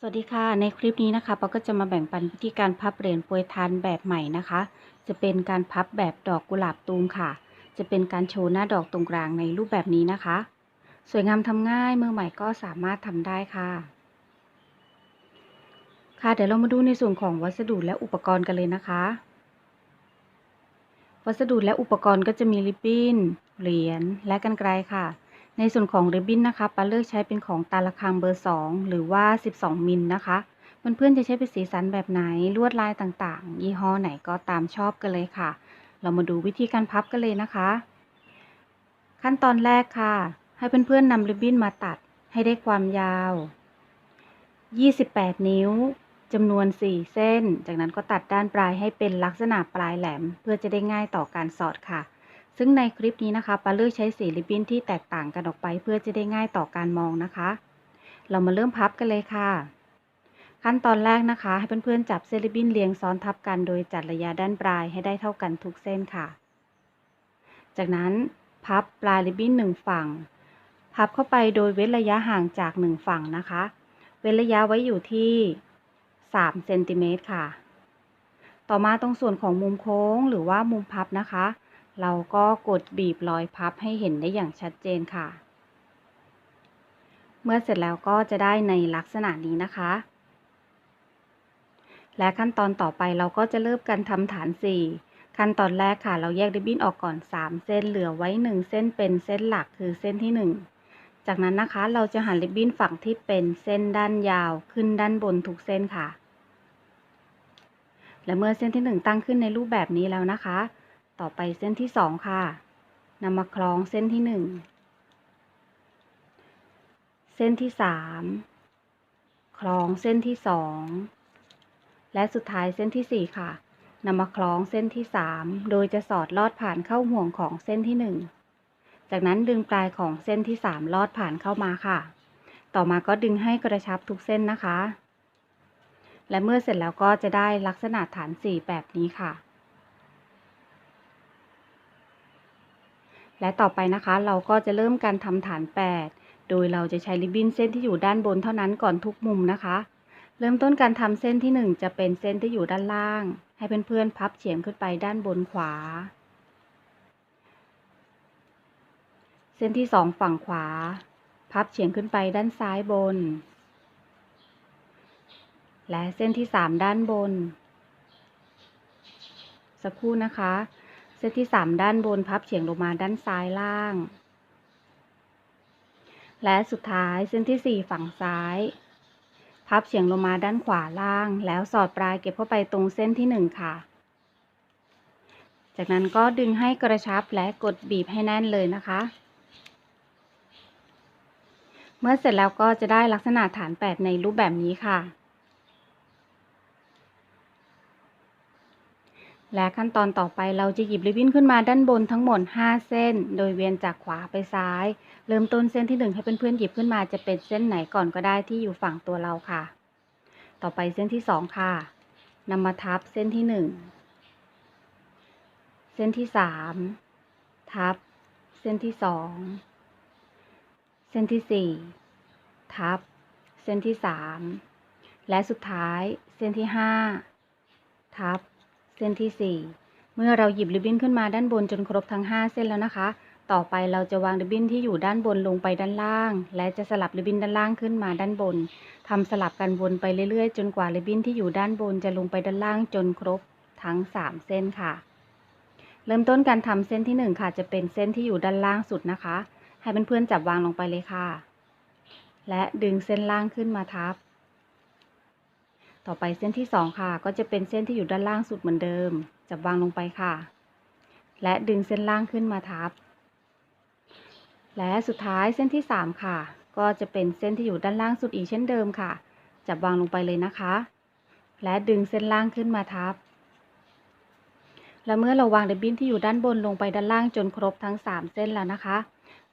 สวัสดีค่ะ ในคลิปนี้นะคะปาก็จะมาแบ่งปันวิธีการพับเหรียญปรยทานแบบใหม่นะคะ จะเป็นการพับแบบดอกกุหลาบตูมค่ะ จะเป็นการโชว์หน้าดอกตรงกลางในรูปแบบนี้นะคะ สวยงามทำง่ายมือใหม่ก็สามารถทำได้ค่ะ ค่ะเดี๋ยวเรามาดูในส่วนของวัสดุและอุปกรณ์กันเลยนะคะ วัสดุและอุปกรณ์ก็จะมีริบบิ้นเหรียญและกันไกรค่ะ ในส่วนของริบบิ้นนะคะปาเลือกใช้เป็นของตาละคังเบอร์ 2 หรือว่า 12 มิลนะคะเพื่อนๆจะใช้เป็นสีสันแบบไหนลวดลายต่างๆ ยี่ห้อไหนก็ตามชอบกันเลยค่ะ เรามาดูวิธีการพับกันเลยนะคะ ขั้นตอนแรกค่ะ ให้เพื่อนๆนำริบบิ้นมาตัดให้ได้ความยาว 28 นิ้วจำนวน 4 เส้น จากนั้นก็ตัดด้านปลายให้เป็นลักษณะปลายแหลม เพื่อจะได้ง่ายต่อการสอดค่ะ ซึ่งในคลิปนี้นะคะปาเลือกใช้สีริบบิ้นที่แตกต่างกันออกไป เพื่อจะได้ง่ายต่อการมองนะคะ เรามาเริ่มพับกันเลยค่ะ ขั้นตอนแรกนะคะ ให้เพื่อนๆจับเส้นริบบิ้นเรียงซ้อนทับกันโดยจัดระยะด้านปลายให้ได้เท่ากันทุกเส้นค่ะ จากนั้นพับปลายริบบิ้นหนึ่งฝั่ง พับเข้าไปโดยเว้นระยะห่างจากหนึ่งฝั่งนะคะ เว้นระยะไว้อยู่ที่3เซนติเมตรค่ะ ต่อมาตรงส่วนของมุมโค้งหรือว่ามุมพับนะคะ เราก็กดบีบรอยพับให้เห็นได้อย่างชัดเจนค่ะ เมื่อเสร็จแล้วก็จะได้ในลักษณะนี้นะคะ และขั้นตอนต่อไปเราก็จะเริ่มกันทำฐาน 4 ขั้นตอนแรกค่ะ เราแยกริบบิ้นออกก่อน 3 เส้นเหลือไว้ 1 เส้นเป็นเส้นหลักคือเส้นที่ 1 จากนั้นนะคะเราจะหันริบบิ้นฝั่งที่เป็นเส้นด้านยาวขึ้นด้านบนทุกเส้นค่ะ และเมื่อเส้นที่ 1 ตั้งขึ้นในรูปแบบนี้แล้วนะคะ ต่อไปเส้นที่2ค่ะนำมาคล้องเส้นที่1เส้นที่3คล้องเส้นที่2และสุดท้ายเส้นที่4ค่ะนำมาคล้องเส้นที่3โดยจะสอดลอดผ่านเข้าห่วงของเส้นที่1จากนั้นดึงปลายของเส้นที่3ลอดผ่านเข้ามาค่ะ ต่อมาก็ดึงให้กระชับทุกเส้นนะคะ และเมื่อเสร็จแล้วก็จะได้ลักษณะฐาน4แบบนี้ค่ะ และต่อไปนะคะ เราก็จะเริ่มการทำฐาน 8 โดยเราจะใช้ริบบิ้นเส้นที่อยู่ด้านบนเท่านั้นก่อนทุกมุมนะคะ เริ่มต้นการทำเส้นที่ 1 จะเป็นเส้นที่อยู่ด้านล่าง ให้เพื่อนๆพับเฉียงขึ้นไปด้านบนขวา เส้นที่ 2 ฝั่งขวา พับเฉียงขึ้นไปด้านซ้ายบน และเส้นที่ 3 ด้านบน สักครู่นะคะ เส้นที่ 3 ด้านบนพับเฉียงลงมาด้านซ้ายล่าง และสุดท้ายเส้นที่ 4 ฝั่งซ้าย พับเฉียงลงมาด้านขวาล่าง แล้วสอดปลายเก็บเข้าไปตรงเส้นที่ 1 ค่ะ จากนั้นก็ดึงให้กระชับและกดบีบให้แน่นเลยนะคะ เมื่อเสร็จแล้วก็จะได้ลักษณะฐาน 8 ในรูปแบบนี้ค่ะ และขั้นตอนต่อไปเราจะหยิบริบบิ้นขึ้นมาด้านบนทั้งหมด 5 เส้น โดยเวียนจากขวาไปซ้าย เริ่มต้นเส้นที่ 1 ให้เพื่อนๆหยิบขึ้นมาจะเป็นเส้นไหนก่อนก็ได้ที่อยู่ฝั่งตัวเราค่ะ ต่อไปเส้นที่ 2 ค่ะนำมาทับเส้นที่ 1 เส้นที่ 3 ทับ เส้นที่ 2 เส้นที่ 4 ทับ เส้นที่ 3 และสุดท้ายเส้นที่ 5 ทับ เส้นที่ 4 เมื่อเราหยิบริบบิ้นขึ้นมาด้านบนจนครบทั้ง 5 เส้นแล้วนะคะ ต่อไปเราจะวางริบบิ้นที่อยู่ด้านบนลงไปด้านล่าง และจะสลับริบบิ้นด้านล่างขึ้นมาด้านบนทำสลับกันวนไปเรื่อยๆ จนกว่าริบบิ้นที่อยู่ด้านบนจะลงไปด้านล่างจนครบทั้ง 3 เส้นค่ะ เริ่มต้นการทำเส้นที่ 1 ค่ะ จะเป็นเส้นที่อยู่ด้านล่างสุดนะคะ ให้เพื่อนๆจับวางลงไปเลยค่ะ และดึงเส้นล่างขึ้นมาทับ ต่อไปเส้นที่ 2 ค่ะ ก็จะเป็นเส้นที่อยู่ด้านล่างสุดเหมือนเดิม จับวางลงไปค่ะ และดึงเส้นล่างขึ้นมาทับ และสุดท้ายเส้นที่ 3 ค่ะ ก็จะเป็นเส้นที่อยู่ด้านล่างสุดอีกเช่นเดิมค่ะ จับวางลงไปเลยนะคะ และดึงเส้นล่างขึ้นมาทับ และเมื่อเราวางริบบิ้นที่อยู่ด้านบนลงไปด้านล่างจนครบทั้ง 3 เส้นแล้วนะคะ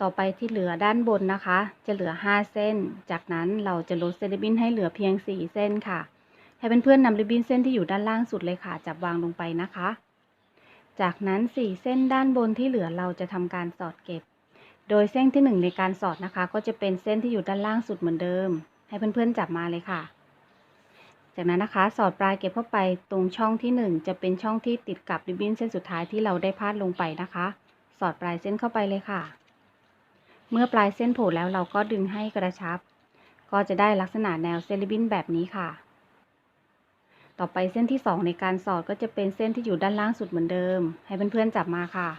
ต่อไปที่เหลือด้านบนนะคะ จะเหลือ 5 เส้น จากนั้นเราจะลดเส้นริบบิ้นให้เหลือเพียง 4 เส้นค่ะ ให้เพื่อนๆนำริบบิ้นเส้นที่อยู่ด้านล่างสุดเลยค่ะ จับวางลงไปนะคะ จากนั้น4เส้นด้านบนที่เหลือเราจะทำการสอดเก็บ โดยเส้นที่ 1 ในการสอดนะคะ ก็จะเป็นเส้นที่อยู่ด้านล่างสุดเหมือนเดิม ให้เพื่อนๆจับมาเลยค่ะ จากนั้นนะคะ สอดปลายเก็บเข้าไปตรงช่องที่ 1 จะเป็นช่องที่ติดกับริบบิ้นเส้นสุดท้ายที่เราได้พาดลงไปนะคะ สอดปลายเส้นเข้าไปเลยค่ะ เมื่อปลายเส้นโผล่แล้วเราก็ดึงให้กระชับ ก็จะได้ลักษณะแนวเส้นริบบิ้นแบบนี้ค่ะ ต่อไปเส้นที่ 2 ในการสอดก็จะเป็นเส้นที่อยู่ด้านล่างสุดเหมือนเดิม ให้เพื่อนๆจับมาค่ะ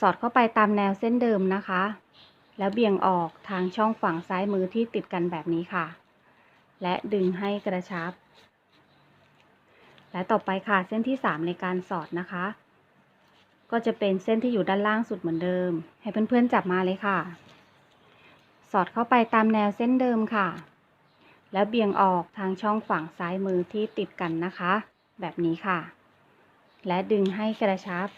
สอดเข้าไปตามแนวเส้นเดิมนะคะ แล้วเบี่ยงออกทางช่องฝั่งซ้ายมือที่ติดกันแบบนี้ค่ะ และดึงให้กระชับ และต่อไปค่ะเส้นที่ 3 ในการสอดนะคะ ก็จะเป็นเส้นที่อยู่ด้านล่างสุดเหมือนเดิม ให้เพื่อนๆจับมาเลยค่ะ สอดเข้าไปตามแนวเส้นเดิมค่ะ แล้วเบี่ยงออกทางช่องฝั่งซ้ายมือที่ติดกันนะคะ แบบนี้ค่ะ และดึงให้กระชับ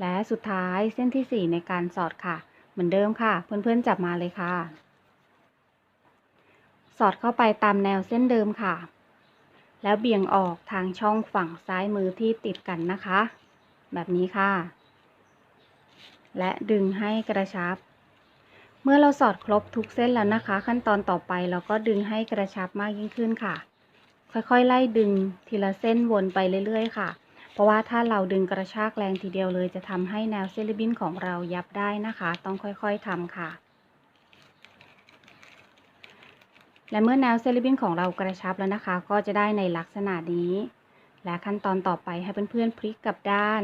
และสุดท้ายเส้นที่ 4 ในการสอดค่ะ เหมือนเดิมค่ะ เพื่อนๆจับมาเลยค่ะ สอดเข้าไปตามแนวเส้นเดิมค่ะ แล้วเบี่ยงออกทางช่องฝั่งซ้ายมือที่ติดกันนะคะ แบบนี้ค่ะ และดึงให้กระชับ มื่อเราสอดครบทุกเส้นแล้วนะคะ ขั้นตอนต่อไปเราก็ดึงให้กระชับมากยิ่งขึ้นค่ะ ค่อยๆ ไล่ดึงทีละเส้นวนไปเรื่อยๆ ค่ะ เพราะว่าถ้าเราดึงกระชากแรงทีเดียวเลย จะทำให้แนวเส้นริบบิ้นของเรายับได้นะคะ ต้องค่อยๆทำค่ะ และเมื่อแนวเส้นริบินของเรากระชับแล้วนะคะ ก็จะได้ในลักษณะนี้ และขั้นตอนต่อไปให้เพื่อนๆพลิกกลับด้าน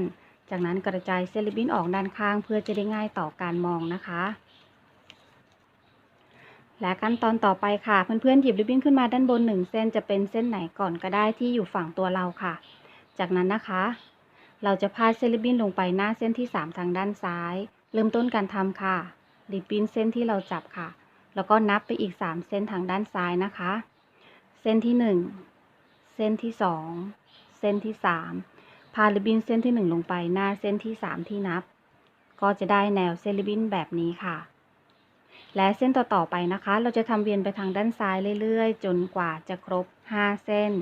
จากนั้นกระจายเส้นริบินออกด้านข้างเพื่อจะได้ง่ายต่อการมองนะคะ และขั้นตอนต่อไปค่ะ เพื่อนๆหยิบริบบิ้นขึ้นมาด้านบนหนึ่งเส้นจะเป็นเส้นไหนก่อนก็ได้ที่อยู่ฝั่งตัวเราค่ะ จากนั้นนะคะ เราจะพาดเส้นริบบิ้นลงไปหน้าเส้นที่ 3 ทางด้านซ้าย เริ่มต้นการทำค่ะ ริบบิ้นเส้นที่เราจับค่ะ แล้วก็นับไปอีก 3 เส้นทางด้านซ้ายนะคะ เส้นที่ 1 เส้นที่ 2 เส้นที่ 3 พาริบบิ้นเส้นที่ 1 ลงไปหน้าเส้นที่ 3 ที่นับ ก็จะได้แนวเส้นริบบิ้นแบบนี้ค่ะ และเส้นต่อๆไปนะคะ เราจะทำเวียนไปทางด้านซ้ายเรื่อยๆ จนกว่าจะครบ 5 เส้น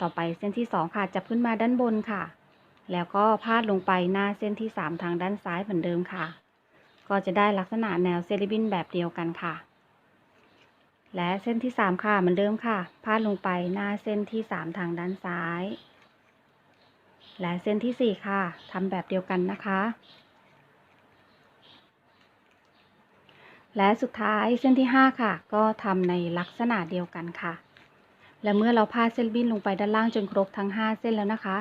ต่อไปเส้นที่ 2 ค่ะ จับขึ้นมาด้านบนค่ะ แล้วก็พาดลงไปหน้าเส้นที่ 3 ทางด้านซ้ายเหมือนเดิมค่ะ ก็จะได้ลักษณะแนวเซริบินแบบเดียวกันค่ะ และเส้นที่ 3 ค่ะเหมือนเดิมค่ะ พาดลงไปหน้าเส้นที่ 3 ทางด้านซ้าย และเส้นที่ 4 ค่ะทำแบบเดียวกันนะคะ และสุดท้ายเส้นที่ 5 ค่ะ ก็ทำในลักษณะเดียวกันค่ะ และเมื่อเราพาดเส้นริบบิ้นลงไปด้านล่างจนครบทั้ง 5 เส้นแล้วนะคะ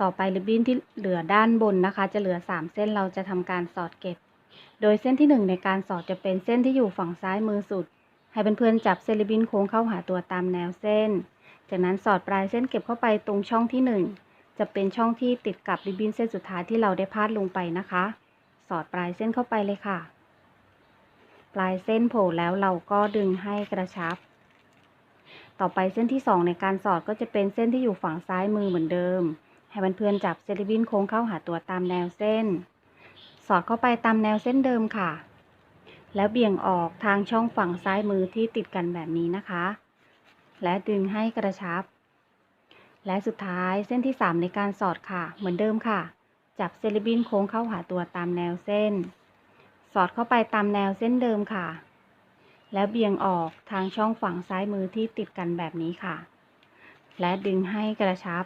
ต่อไปริบบิ้นที่เหลือด้านบนนะคะ จะเหลือ 3 เส้นเราจะทำการสอดเก็บ โดยเส้นที่ 1 ในการสอดจะเป็นเส้นที่อยู่ฝั่งซ้ายมือสุด ให้เพื่อนๆจับเส้นริบบิ้นโค้งเข้าหาตัวตามแนวเส้น จากนั้นสอดปลายเส้นเก็บเข้าไปตรงช่องที่ 1 จะเป็นช่องที่ติดกับริบบิ้นเส้นสุดท้ายที่เราได้พาดลงไปนะคะ สอดปลายเส้นเข้าไปเลยค่ะ ปลายเส้นโผล่แล้วเราก็ดึงให้กระชับ ต่อไปเส้นที่ 2 ในการสอดก็จะเป็นเส้นที่อยู่ฝั่งซ้ายมือเหมือนเดิม ให้เพื่อนๆจับเซริบินโค้งเข้าหาตัวตามแนวเส้น สอดเข้าไปตามแนวเส้นเดิมค่ะ แล้วเบี่ยงออกทางช่องฝั่งซ้ายมือที่ติดกันแบบนี้นะคะ และดึงให้กระชับ และสุดท้ายเส้นที่ 3 ในการสอดค่ะ เหมือนเดิมค่ะ จับเซริบินโค้งเข้าหาตัวตามแนวเส้น สอดเข้าไปตามแนวเส้นเดิมค่ะ แล้วเบี่ยงออกทางช่องฝั่งซ้ายมือที่ติดกันแบบนี้ค่ะ และดึงให้กระชับ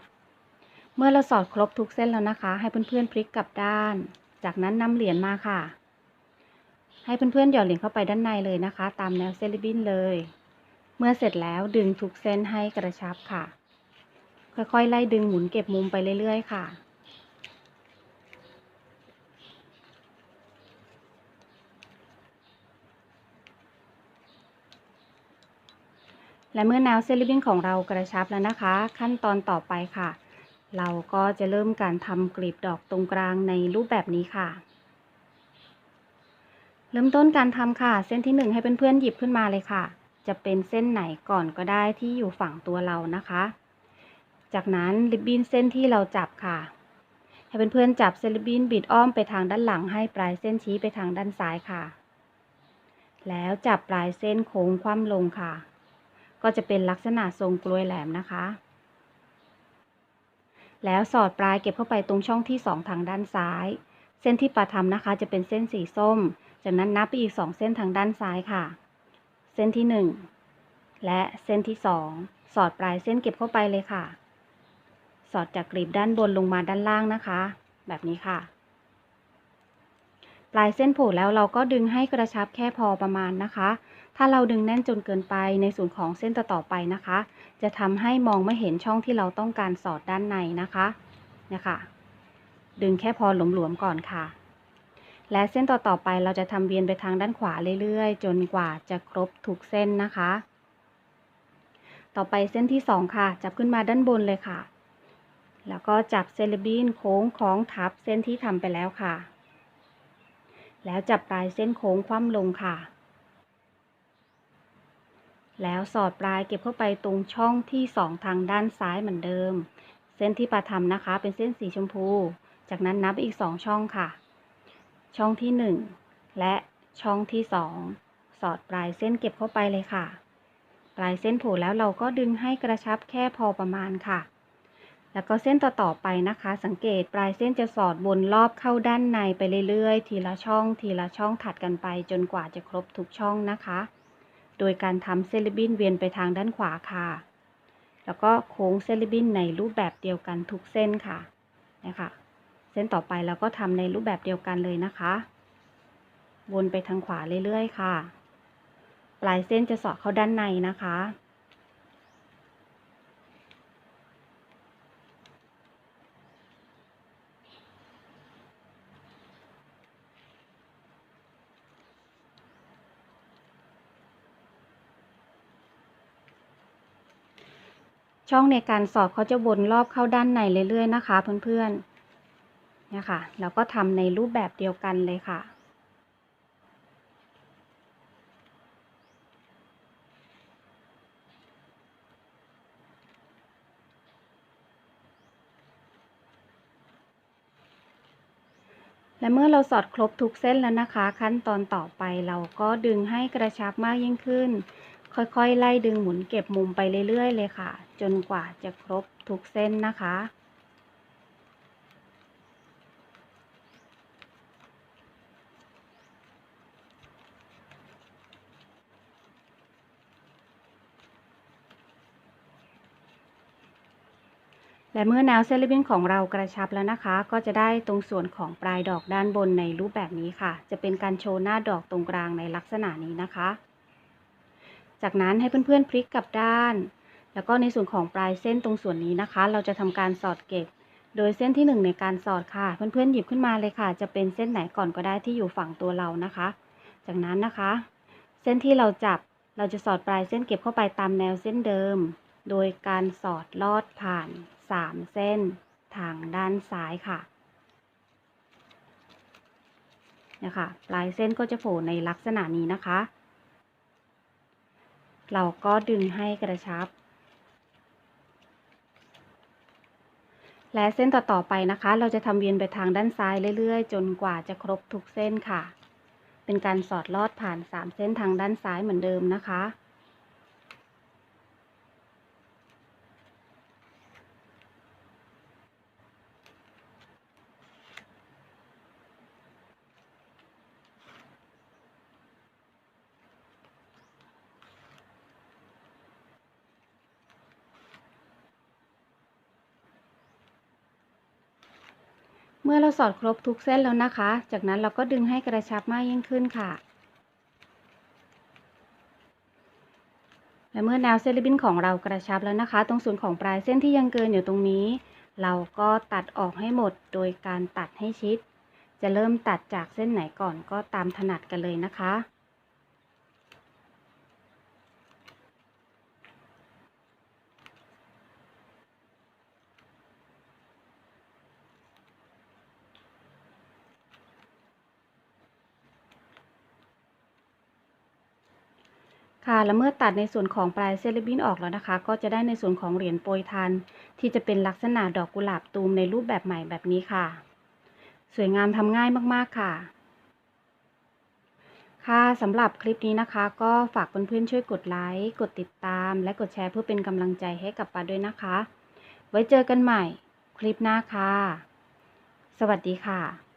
เมื่อเราสอดครบทุกเส้นแล้วนะคะ ให้เพื่อนๆพลิกกลับด้าน จากนั้นนำเหรียญมาค่ะ ให้เพื่อนๆหย่อดเหรียญเข้าไปด้านในเลยนะคะ ตามแนวเส้นริบบิ้นเลย เมื่อเสร็จแล้วดึงทุกเส้นให้กระชับค่ะ ค่อยๆไล่ดึงหมุนเก็บมุมไปเรื่อยๆค่ะ และเมื่อแนวเส้นริบบิ้นของเรากระชับแล้วนะคะ ขั้นตอนต่อไปค่ะ เราก็จะเริ่มการทำกลีบดอกตรงกลางในรูปแบบนี้ค่ะ เริ่มต้นการทำค่ะ เส้นที่หนึ่งให้เพื่อนๆหยิบขึ้นมาเลยค่ะ จะเป็นเส้นไหนก่อนก็ได้ที่อยู่ฝั่งตัวเรานะคะ จากนั้นริบบิ้นเส้นที่เราจับค่ะ ให้เพื่อนๆจับเส้นริบบิ้นบิดอ้อมไปทางด้านหลังให้ปลายเส้นชี้ไปทางด้านซ้ายค่ะ แล้วจับปลายเส้นโค้งคว่ำลงค่ะ ก็จะเป็นลักษณะทรงกลวยแหลมนะคะ แล้วสอดปลายเก็บเข้าไปตรงช่องที่ 2 ทางด้านซ้าย เส้นที่ปาทำนะคะ จะเป็นเส้นสีส้ม จากนั้นนับไปอีก 2 เส้นทางด้านซ้ายค่ะ เส้นที่ 1 และเส้นที่ 2 สอดปลายเส้นเก็บเข้าไปเลยค่ะ สอดจากกลีบด้านบนลงมาด้านล่างนะคะ แบบนี้ค่ะปลายเส้นผล่แล้วเราก็ดึงให้กระชับแค่พอประมาณนะคะ ถ้าเราดึงแน่นจนเกินไปในส่วนของเส้นต่อไปนะคะ จะทำให้มองไม่เห็นช่องที่เราต้องการสอดด้านในนะคะเนี่ยค่ะดึงแค่พอหลวมๆก่อนค่ะ และเส้นต่อๆไปเราจะทำเวียนไปทางด้านขวาเรื่อยๆ จนกว่าจะครบทุกเส้นนะคะ ต่อไปเส้นที่สองค่ะ จับขึ้นมาด้านบนเลยค่ะ แล้วก็จับเซเลบินโค้งคล้องทับเส้นที่ทำไปแล้วค่ะ แล้วจับปลายเส้นโค้งคว่ำลงค่ะ แล้วสอดปลายเก็บเข้าไปตรงช่องที่สองทางด้านซ้ายเหมือนเดิม เส้นที่ปาทำนะคะ เป็นเส้นสีชมพู จากนั้นนับอีกสองช่องค่ะ ช่องที่หนึ่งและช่องที่สองสอดปลายเส้นเก็บเข้าไปเลยค่ะ ปลายเส้นผล่แล้วเราก็ดึงให้กระชับแค่พอประมาณค่ะ แล้วก็เส้นต่อๆไปนะคะ สังเกตปลายเส้นจะสอดวนรอบเข้าด้านในไปเรื่อยๆ ทีละช่อง ทีละช่องถัดกันไปจนกว่าจะครบทุกช่องนะคะ โดยการทำเซเลบินเวียนไปทางด้านขวาค่ะ แล้วก็โค้งเซเลบินในรูปแบบเดียวกันทุกเส้นค่ะนะคะเส้นต่อไปเราก็ทำในรูปแบบเดียวกันเลยนะคะ วนไปทางขวาเรื่อยๆค่ะ ปลายเส้นจะสอดเข้าด้านในนะคะ ช่องในการสอดเขาจะวนรอบเข้าด้านในเรื่อยๆนะคะ เพื่อนๆเนี่ยค่ะแล้วก็ทำในรูปแบบเดียวกันเลยค่ะและเมื่อเราสอดครบทุกเส้นแล้วนะคะ ขั้นตอนต่อไปเราก็ดึงให้กระชับมากยิ่งขึ้น ค่อยๆ ไล่ดึงหมุนเก็บมุมไปเรื่อยๆ เลยค่ะ จนกว่าจะครบทุกเส้นนะคะ และเมื่อแนวเส้นริบบิ้นของเรากระชับแล้วนะคะ ก็จะได้ตรงส่วนของปลายดอกด้านบนในรูปแบบนี้ค่ะ จะเป็นการโชว์หน้าดอกตรงกลางในลักษณะนี้นะคะ จากนั้นให้เพื่อนๆพลิกกลับด้าน แล้วก็ในส่วนของปลายเส้นตรงส่วนนี้นะคะ เราจะทำการสอดเก็บ โดยเส้นที่ 1 ในการสอดค่ะ เพื่อนๆหยิบขึ้นมาเลยค่ะ จะเป็นเส้นไหนก่อนก็ได้ที่อยู่ฝั่งตัวเรานะคะ จากนั้นนะคะ เส้นที่เราจับเราจะสอดปลายเส้นเก็บเข้าไปตามแนวเส้นเดิม โดยการสอดลอดผ่าน 3 เส้นทางด้านซ้ายค่ะนะคะปลายเส้นก็จะโผล่ในลักษณะนี้นะคะ เราก็ดึงให้กระชับ และเส้นต่อๆไปนะคะ เราจะทำเวียนไปทางด้านซ้ายเรื่อยๆ จนกว่าจะครบทุกเส้นค่ะ เป็นการสอดลอดผ่าน 3 เส้นทางด้านซ้ายเหมือนเดิมนะคะ มื่อเราสอดครบทุกเส้นแล้วนะคะ จากนั้นเราก็ดึงให้กระชับมากยิ่งขึ้นค่ะ และเมื่อแนวเส้นริบบิ้นของเรากระชับแล้วนะคะ ตรงส่วนของปลายเส้นที่ยังเกินอยู่ตรงนี้ เราก็ตัดออกให้หมดโดยการตัดให้ชิด จะเริ่มตัดจากเส้นไหนก่อนก็ตามถนัดกันเลยนะคะ ค่ะแล้วเมื่อตัดในส่วนของปลายเส้นริบบิ้นออกแล้วนะคะ ก็จะได้ในส่วนของเหรียญโปรยทาน ที่จะเป็นลักษณะดอกกุหลาบตูมในรูปแบบใหม่แบบนี้ค่ะ สวยงามทำง่ายมากๆค่ะ ค่ะสำหรับคลิปนี้นะคะ ก็ฝากเพื่อนๆช่วยกดไลค์กดติดตาม และกดแชร์เพื่อเป็นกำลังใจให้กับปาด้วยนะคะ ไว้เจอกันใหม่ คลิปหน้าค่ะ สวัสดีค่ะ